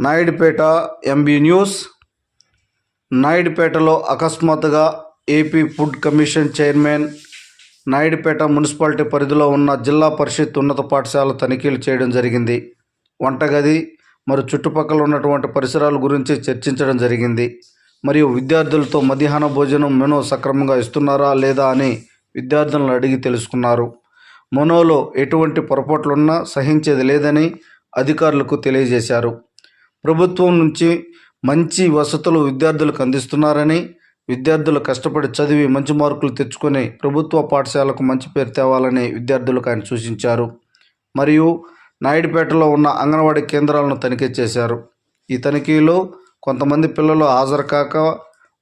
Naidupeta MB news. నాయుడుపేటలో అకస్మాత్తుగా AP food commission chairman Naidupeta municipality పరిధిలో ఉన్న జిల్లా పరిషత్ ఉన్నత పాఠశాల తనిఖీలు చేయడం జరిగింది. వంటగది మరియు చుట్టుపక్కల ఉన్నటువంటి పరిసరాల గురించి చర్చించడం జరిగింది. మరియు విద్యార్థులతో మధ్యాహ్న భోజనం మెనో సక్రమంగా ఇస్తున్నారా లేదా అని విద్యార్థులను అడిగి తెలుసుకున్నారు. మెనోలో ఎటువంటి పొరపాట్లున్నా సహించేది లేదని అధికారులకు తెలియజేశారు. ప్రభుత్వం నుంచి మంచి వసతులు విద్యార్థులకు అందిస్తున్నారని విద్యార్థులు కష్టపడి చదివి మంచి మార్కులు తెచ్చుకొని ప్రభుత్వ పాఠశాలకు మంచి పేరు తేవాలని విద్యార్థులకు ఆయన సూచించారు. మరియు నాయుడుపేటలో ఉన్న అంగన్వాడీ కేంద్రాలను తనిఖీ చేశారు. ఈ తనిఖీలో కొంతమంది పిల్లలు హాజరు కాక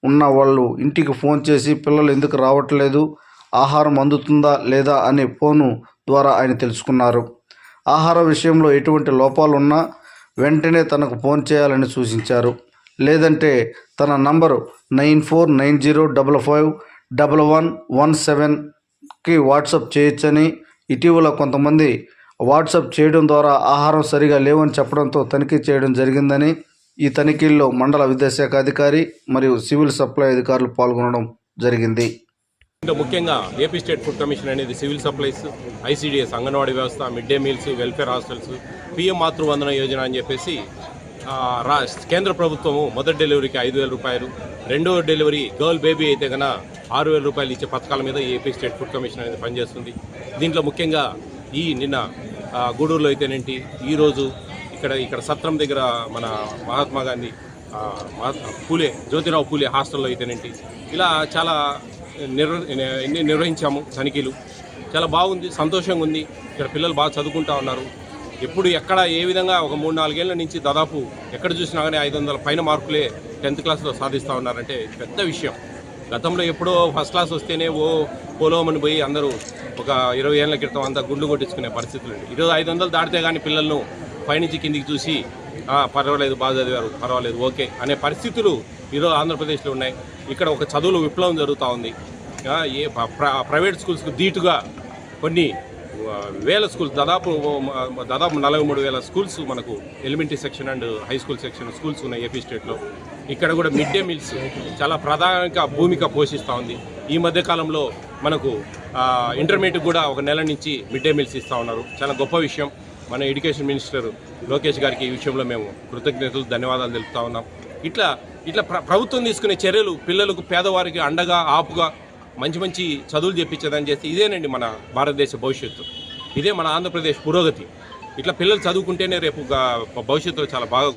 ఉన్న వాళ్ళు ఇంటికి ఫోన్ చేసి పిల్లలు ఎందుకు రావట్లేదు? ఆహారం అందుతుందా లేదా? అనే ఫోను ద్వారా ఆయన తెలుసుకున్నారు. ఆహార విషయంలో ఎటువంటి లోపాలు ఉన్నా వెంటనే తనకు ఫోన్ చేయాలని సూచించారు. లేదంటే తన number nine four nine zero double five double one one సెవెన్కి వాట్సాప్ చేయొచ్చని ఇటీవల కొంతమంది వాట్సాప్ చేయడం ద్వారా ఆహారం సరిగా లేవని చెప్పడంతో తనిఖీ చేయడం జరిగిందని ఈ తనిఖీల్లో మండల విద్యాశాఖ అధికారి మరియు సివిల్ సప్లై అధికారులు పాల్గొనడం జరిగింది. ఇంకా ముఖ్యంగా ఏపీ స్టేట్ ఫుడ్ కమిషన్ అనేది సివిల్ సప్లైస్ ఐసీడీఎస్ అంగన్వాడీ వ్యవస్థ mid day meals welfare hostels PM Matruvandana Yojana అని చెప్పేసి రా కేంద్ర ప్రభుత్వము మొదటి డెలివరీకి ఐదు వేల రూపాయలు రెండో డెలివరీ గర్ల్ బేబీ అయితే కనుక ఆరు వేల రూపాయలు ఇచ్చే పథకాల మీద ఏపీ స్టేట్ ఫుడ్ కమిషన్ అనేది పనిచేస్తుంది. దీంట్లో ముఖ్యంగా ఈ నిన్న గూడూరులో అయితేనేంటి ఈరోజు ఇక్కడ ఇక్కడ సత్రం దగ్గర మన మహాత్మా గాంధీ పూలే జ్యోతిరావు పూలే హాస్టల్లో అయితేనేంటి ఇలా చాలా నిర్వ ఎన్ని నిర్వహించాము తనిఖీలు. చాలా బాగుంది సంతోషంగా ఉంది ఇక్కడ పిల్లలు బాగా చదువుకుంటా ఉన్నారు. ఎప్పుడు ఎక్కడ ఏ విధంగా ఒక మూడు నాలుగేళ్ళ నుంచి దాదాపు ఎక్కడ చూసినా కానీ ఐదు వందల పైన మార్కులే టెన్త్ క్లాస్లో సాధిస్తూ ఉన్నారంటే పెద్ద విషయం. గతంలో ఎప్పుడో ఫస్ట్ క్లాస్ వస్తేనే ఓ పోలోమని పోయి అందరూ ఒక ఇరవై ఏళ్ళ క్రితం అంతా గుండు కొట్టించుకునే పరిస్థితులు ఇరవై ఈరోజు ఐదు వందలు దాటితే కానీ పిల్లలను పైనుంచి కిందికి చూసి పర్వాలేదు బాగా చదివారు పర్వాలేదు ఓకే అనే పరిస్థితులు ఈరోజు ఆంధ్రప్రదేశ్లో ఉన్నాయి. ఇక్కడ ఒక చదువుల విప్లవం జరుగుతూ ఉంది. ఏ ప్ర- ప్రైవేట్ స్కూల్స్కు ధీటుగా కొన్ని వేల స్కూల్స్ దాదాపు దాదాపు నలభై మూడు వేల స్కూల్స్ మనకు elementary section and high school section schools ఉన్నాయి ఏపీ స్టేట్లో. ఇక్కడ కూడా మిడ్ డే మీల్స్ చాలా ప్రధాన భూమిక పోషిస్తూ ఉంది. ఈ మధ్య కాలంలో మనకు ఇంటర్మీడియట్ కూడా ఒక నెల నుంచి మిడ్ డే మీల్స్ ఇస్తూ ఉన్నారు. చాలా గొప్ప విషయం. మన ఎడ్యుకేషన్ మినిస్టర్ లోకేష్ గారికి ఈ విషయంలో మేము కృతజ్ఞతలు ధన్యవాదాలు తెలుపుతా ఉన్నాం. ఇట్లా ఇట్లా ప్ర ప్రభుత్వం తీసుకునే చర్యలు పిల్లలకు పేదవారికి అండగా ఆపుగా మంచి మంచి చదువులు చెప్పించేదని చేస్తే ఇదేనండి మన భారతదేశ భవిష్యత్తు. ఇదే మన ఆంధ్రప్రదేశ్ పురోగతి. ఇట్లా పిల్లలు చదువుకుంటేనే రేపు భవిష్యత్తులో చాలా బాగా